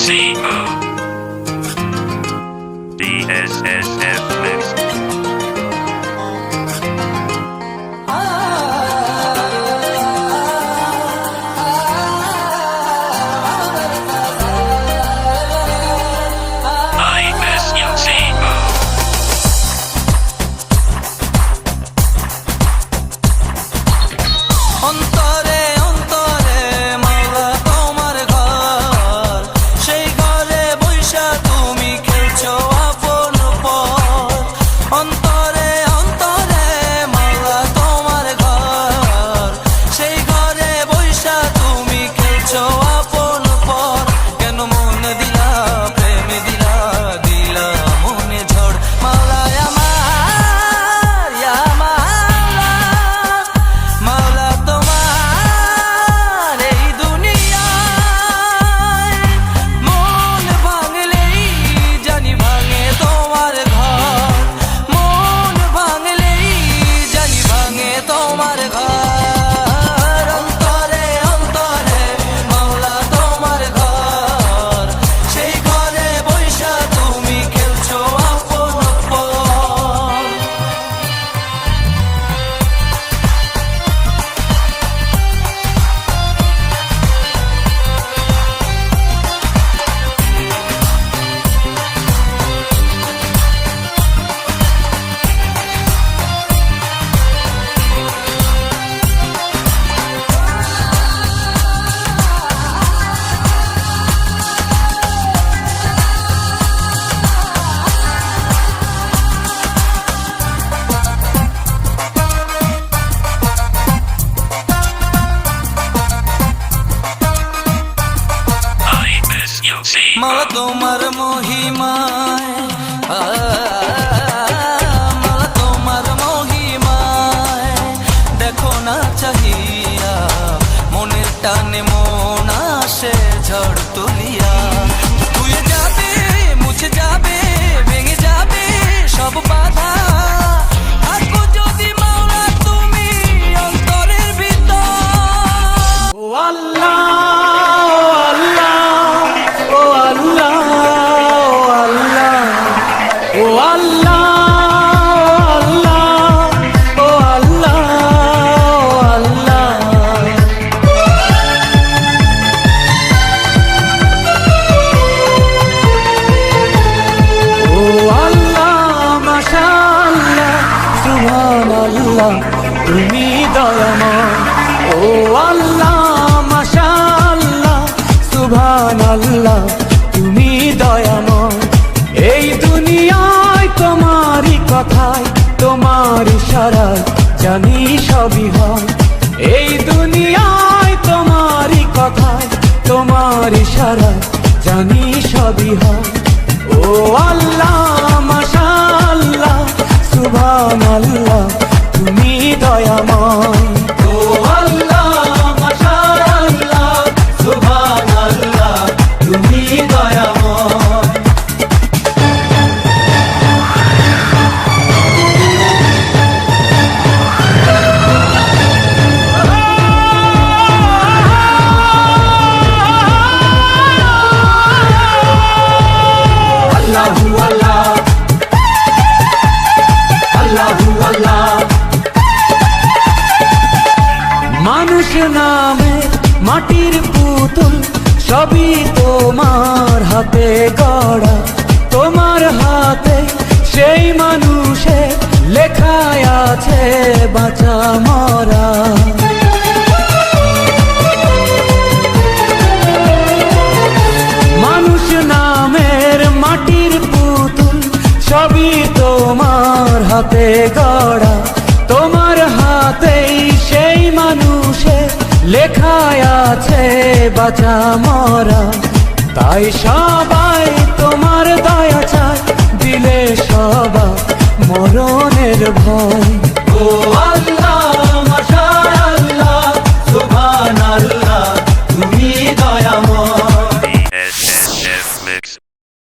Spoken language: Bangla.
C O D S S F. তুমি তোমার মহিমায়। মালা তোমার মহিমায়। দেখো না চাহিয়া, মনের টানে মন আসে ঝড় তুলিয়া। তুই যাবে, মুছে যাবে, ভেঙে যাবে সব বাধা। সুবহানাল্লাহ তুমি দয়াময়। ও আল্লাহ, মাশাআল্লাহ, সুবহানাল্লাহ, তুমি দয়াময়। এই দুনিয়ায় তোমারই কথায়, তোমার ইশারায় জানি সবই হয়। এই দুনিয়ায় তোমারই কথায়, তোমার ইশারায় জানি সবই হয়। ও আল্লাহ, মাশাআল্লাহ, সুবহানাল্লাহ তুমি দয়াময় গড়া তোমার হাতে, সেই মানুষে লেখায় আছে, বাঁচা, মরা। মানুষ নামের মাটির পুতুল, সবই তোমার হাতে গড়া। তোমার হাতেই সেই মানুষে লেখায় আছে, বাঁচা, মরা। তাই সবাই দয়া চায় দিলে সবা মরণের ভয়। ও